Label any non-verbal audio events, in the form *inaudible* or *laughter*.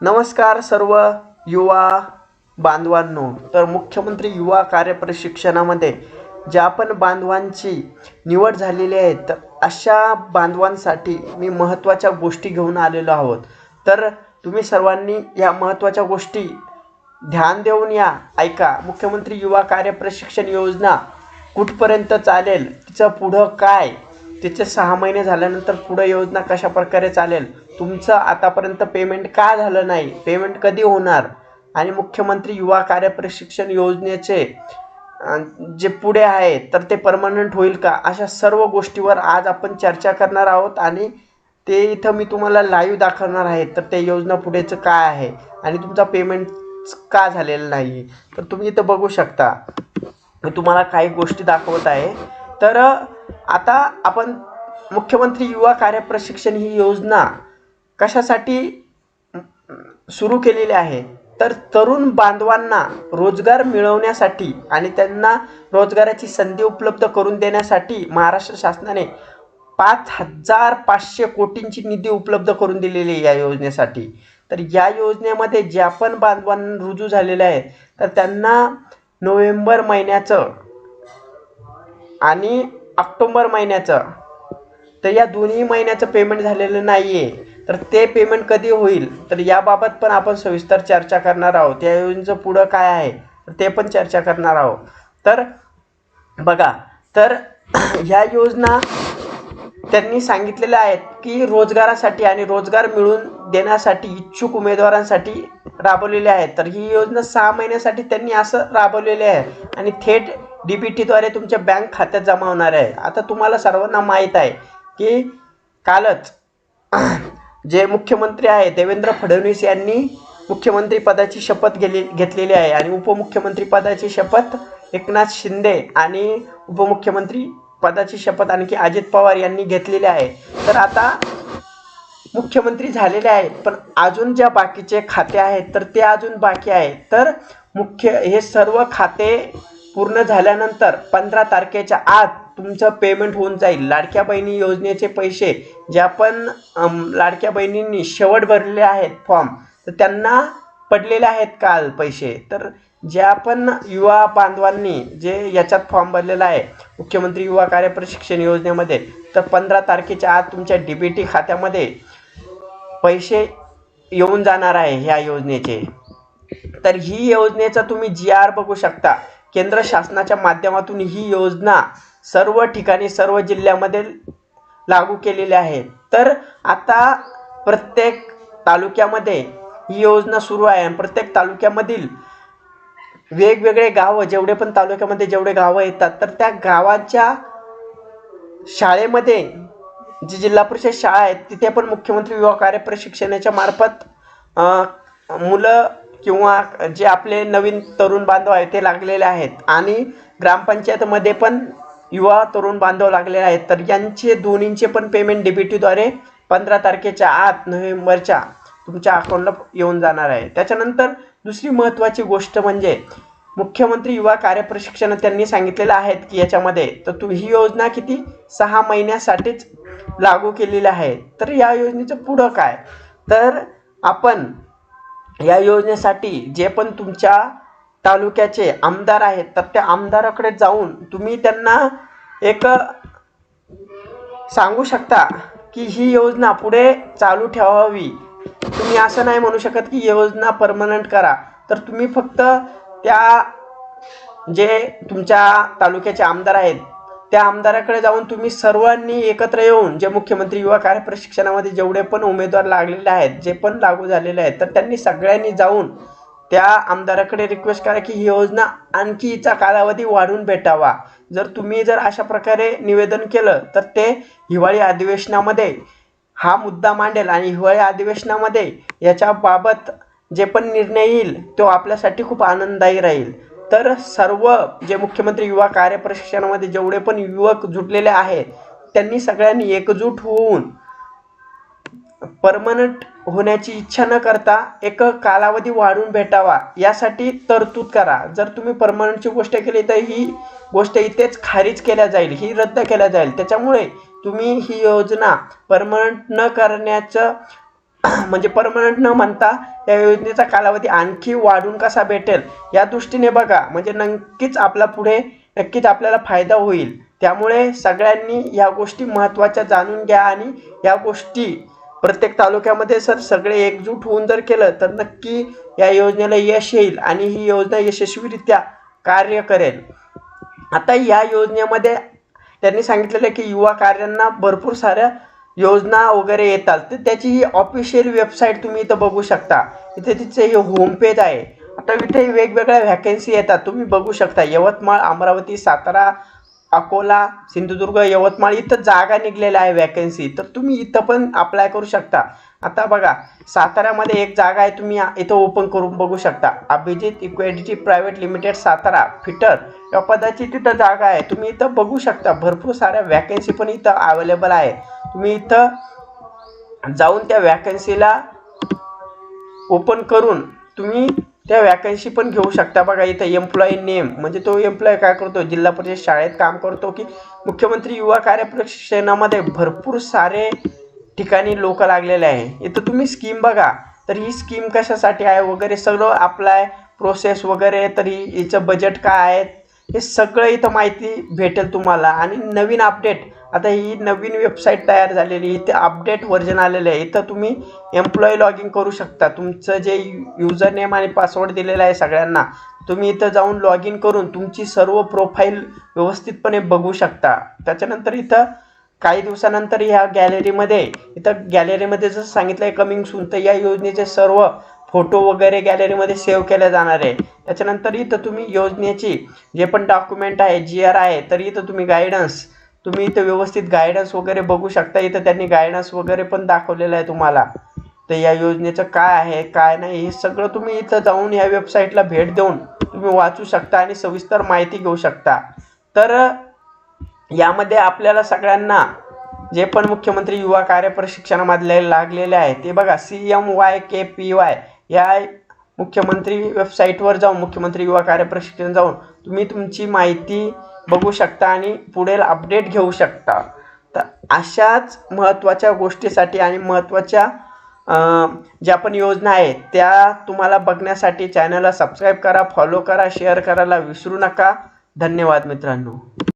नमस्कार सर्व युवा बांधवांनो. तर मुख्यमंत्री युवा कार्य प्रशिक्षणामध्ये ज्या पण बांधवांची निवड झालेली आहे तर अशा बांधवांसाठी मी महत्त्वाच्या गोष्टी घेऊन आलेलो आहोत. तर तुम्ही सर्वांनी या महत्त्वाच्या गोष्टी ध्यान देऊन या. ऐका मुख्यमंत्री युवा कार्य प्रशिक्षण योजना कुठपर्यंत चालेल? तिचं पुढं काय? त्याचे सहा महिने झाल्यानंतर पुढं योजना कशा प्रकारे चालेल? तुमचं आतापर्यंत पेमेंट का झालं नाही? पेमेंट कधी होणार? आणि मुख्यमंत्री युवा कार्य प्रशिक्षण योजनेचे जे पुढे आहे तर ते परमनंट होईल का? अशा सर्व गोष्टीवर आज आपण चर्चा करणार आहोत आणि ते इथं मी तुम्हाला लाईव्ह दाखवणार आहे. तर ते योजना पुढेचं काय आहे? आणि तुमचा पेमेंट का झालेला नाही? तर तुम्ही इथं बघू शकता. मी तुम्हाला काही गोष्टी दाखवत आहे. तर आता आपण मुख्यमंत्री युवा कार्य प्रशिक्षण ही योजना कशासाठी सुरू केलेली आहे? तर तरुण बांधवांना रोजगार मिळवण्यासाठी आणि त्यांना रोजगाराची संधी उपलब्ध करून देण्यासाठी महाराष्ट्र शासनाने पाच हजार पाचशे कोटींची निधी उपलब्ध करून दिलेली आहे या योजनेसाठी. तर या योजनेमध्ये ज्या पण बांधवांना रुजू झालेले आहे तर त्यांना नोव्हेंबर महिन्याचं आणि ऑक्टोंबर महिन्याचं. तर या दोन्ही महिन्याचं पेमेंट झालेलं नाही आहे तर ते पेमेंट कधी होईल? तर याबाबत पण आपण सविस्तर चर्चा करणार आहोत. या योजनेचं पुढं काय आहे? ते पण चर्चा करणार आहोत. तर बघा तर *clears throat* ह्या योजना त्यांनी सांगितलेल्या आहेत की रोजगारासाठी आणि रोजगार मिळवून देण्यासाठी इच्छुक उमेदवारांसाठी राबवलेल्या आहेत. तर ही योजना सहा महिन्यासाठी त्यांनी असं राबवलेली आहे. आणि थेट डी बी टीद्वारे तुमच्या बँक खात्यात जमा होणार आहे. आता तुम्हाला सर्वांना माहीत आहे की कालच *clears throat* जे मुख्यमंत्री आहे देवेंद्र फडणवीस यांनी मुख्यमंत्री पदाची शपथ गेली घेतलेली आहे आणि उपमुख्यमंत्री पदाची शपथ एकनाथ शिंदे आणि उपमुख्यमंत्री पदाची शपथ आणखी अजित पवार यांनी घेतलेली आहे. तर आता मुख्यमंत्री झालेले आहेत पण अजून ज्या बाकीचे खाते आहेत तर ते अजून बाकी आहेत. तर मुख्य हे सर्व खाते पूर्ण झाल्यानंतर पंधरा तारखेच्या आत तुमचं पेमेंट होऊन जाईल. लाडक्या बहिणी योजनेचे पैसे ज्या पण लाडक्या बहिणींनी शेवट भरलेले आहेत फॉर्म तर त्यांना पडलेले आहेत काल पैसे. तर ज्या पण युवा बांधवांनी जे याच्यात फॉर्म भरलेला आहे मुख्यमंत्री युवा कार्य प्रशिक्षण योजनेमध्ये तर पंधरा तारखेच्या आत तुमच्या डी बी टी खात्यामध्ये पैसे येऊन जाणार आहे ह्या योजनेचे. तर ही योजनेचा तुम्ही जी आर बघू शकता. केंद्र शासनाच्या माध्यमातून ही योजना सर्व ठिकाणी सर्व जिल्ह्यामध्ये लागू केलेली आहे. तर आता प्रत्येक तालुक्यामध्ये ही योजना सुरू आहे आणि प्रत्येक तालुक्यामधील वेगवेगळे गावं जेवढे पण तालुक्यामध्ये जेवढे गावं येतात तर त्या गावाच्या शाळेमध्ये जी जिल्हा परिषद शाळा आहेत तिथे पण मुख्यमंत्री युवा कार्य प्रशिक्षणाच्या मार्फत मुलं किंवा जे आपले नवीन तरुण बांधव आहेत ते लागलेले आहेत. आणि ग्रामपंचायतमध्ये पण युवा तरुण बांधव लागलेले आहेत. तर यांचे दोन्हींचे पण पेमेंट डीबीटीद्वारे पंधरा तारखेच्या आत नोव्हेंबरच्या तुमच्या अकाउंटला येऊन जाणार आहे. त्याच्यानंतर दुसरी महत्त्वाची गोष्ट म्हणजे मुख्यमंत्री युवा कार्य प्रशिक्षण त्यांनी सांगितलेलं आहेत की याच्यामध्ये तर तू ही योजना किती? सहा महिन्यासाठीच लागू केलेली आहे. तर या योजनेचं पुढं काय? तर आपण या योजनेसाठी जे पण तुमच्या तालुक्याचे आमदार आहेत तर त्या आमदाराकडे जाऊन तुम्ही त्यांना एक सांगू शकता की ही योजना पुढे चालू ठेवावी. तुम्ही असं नाही म्हणू शकत की योजना परमनंट करा. तर तुम्ही फक्त त्या जे तुमच्या तालुक्याचे आमदार आहेत त्या आमदाराकडे जाऊन तुम्ही सर्वांनी एकत्र येऊन जे मुख्यमंत्री युवा कार्य प्रशिक्षणामध्ये जेवढे पण उमेदवार लागलेले आहेत जे पण लागू झालेले आहेत तर त्यांनी सगळ्यांनी जाऊन त्या आमदाराकडे रिक्वेस्ट करा की ही योजना आणखी कालावधी वाढवून भेटावा. जर तुम्ही जर अशा प्रकारे निवेदन केलं तर ते हिवाळी अधिवेशनामध्ये हा मुद्दा मांडेल आणि हिवाळी अधिवेशनामध्ये याच्याबाबत जे पण निर्णय येईल तो आपल्यासाठी खूप आनंददायी राहील. तर सर्व जे मुख्यमंत्री युवा कार्य प्रशिक्षणामध्ये जेवढे पण युवक जुटलेले आहेत त्यांनी सगळ्यांनी एकजूट होऊन परमनंट होण्याची इच्छा न करता एक कालावधी वाढवून भेटावा यासाठी तरतूद करा. जर तुम्ही परमनंटची गोष्ट केली तर ही गोष्ट इथेच खारिज केल्या जाईल ही रद्द केल्या जाईल. त्याच्यामुळे तुम्ही ही योजना परमनंट न करण्याचं *clears throat* म्हणजे परमनंट न म्हणता या योजनेचा कालावधी आणखी वाढून कसा भेटेल या दृष्टीने बघा. म्हणजे नक्कीच आपला पुढे नक्कीच आपल्याला फायदा होईल. त्यामुळे सगळ्यांनी या गोष्टी महत्त्वाच्या जाणून घ्या आणि या गोष्टी प्रत्येक तालुक्यामध्ये सर सगळे एकजूट होऊन जर केलं तर नक्की या योजनेला यश येईल आणि ही योजना यशस्वीरित्या कार्य करेल. आता या योजनेमध्ये त्यांनी सांगितलेलं की युवा कार्यांना भरपूर साऱ्या योजना वगैरे येतात तर त्याची ही ऑफिशियल वेबसाईट तुम्ही इथं बघू शकता. इथे तिचे हे होमपेज आहे. आता इथे वेगवेगळ्या व्हॅकन्सी येतात तुम्ही बघू शकता. यवतमाळ अमरावती सातारा अकोला सिंधुदुर्ग यवतमाळ इथं जागा निघलेल्या आहे वॅकन्सी तर तुम्ही इथं पण अप्लाय करू शकता. आता बघा साताऱ्यामध्ये एक जागा आहे तुम्ही इथं ओपन करून बघू शकता. Abhijit इक्वेडिटी private limited Satara fitter या पदाची तिथं जागा आहे. तुम्ही इथं बघू शकता भरपूर साऱ्या वॅकन्सी पण इथं अवेलेबल आहे. तुम्ही इथं जाऊन त्या वॅकन्सीला ओपन करून तुम्ही त्या वॅकन्सी पण घेऊ शकता बघा. इथं एम्प्लॉई नेम म्हणजे तो एम्प्लॉय काय करतो? जिल्हा परिषद शाळेत काम करतो की मुख्यमंत्री युवा कार्य प्रशिक्षणामध्ये भरपूर सारे ठिकाणी लोक लागलेले आहे. इथं तुम्ही स्कीम बघा. तर ही स्कीम कशासाठी आहे वगैरे सगळं अप्लाय प्रोसेस वगैरे तरी हिचं बजेट काय आहे? हे सगळं इथं माहिती भेटेल तुम्हाला. आणि नवीन अपडेट आता ही नवीन वेबसाईट तयार झालेली इथे अपडेट व्हर्जन आलेलं आहे. इथं तुम्ही एम्प्लॉई लॉग इन करू शकता. तुमचं जे युजर नेम आणि पासवर्ड दिलेलं आहे सगळ्यांना तुम्ही इथं जाऊन लॉग इन करून तुमची सर्व प्रोफाईल व्यवस्थितपणे बघू शकता. त्याच्यानंतर इथं काही दिवसानंतर ह्या गॅलरीमध्ये इथं गॅलरीमध्ये जसं सांगितलं आहे कमिंग सून तर या योजनेचे सर्व फोटो वगैरे गॅलरीमध्ये सेव्ह केले जाणार आहे. त्याच्यानंतर इथं तुम्ही योजनेची जे पण डॉक्युमेंट आहे जी आर आहे तर इथं तुम्ही गायडन्स तुम्ही इथं व्यवस्थित गायडन्स वगैरे बघू शकता. इथं त्यांनी गायडन्स वगैरे पण दाखवलेलं आहे तुम्हाला. तर या योजनेचं काय आहे काय नाही हे सगळं तुम्ही इथं जाऊन या वेबसाईटला भेट देऊन तुम्ही वाचू शकता आणि सविस्तर माहिती घेऊ शकता. तर यामध्ये आपल्याला सगळ्यांना जे पण मुख्यमंत्री युवा कार्य प्रशिक्षणामधले लागलेले आहे ते बघा C M Y K P Y या मुख्यमंत्री वेबसाईटवर जाऊन मुख्यमंत्री युवा कार्य प्रशिक्षण जाऊन तुम्ही तुमची माहिती बघू शकता आणि पुढील अपडेट घेऊ शकता. तर अशाच महत्त्वाच्या गोष्टीसाठी आणि महत्त्वाच्या ज्या पण योजना आहेत त्या तुम्हाला बघण्यासाठी चॅनलला सबस्क्राईब करा फॉलो करा शेअर करायला विसरू नका. धन्यवाद मित्रांनो.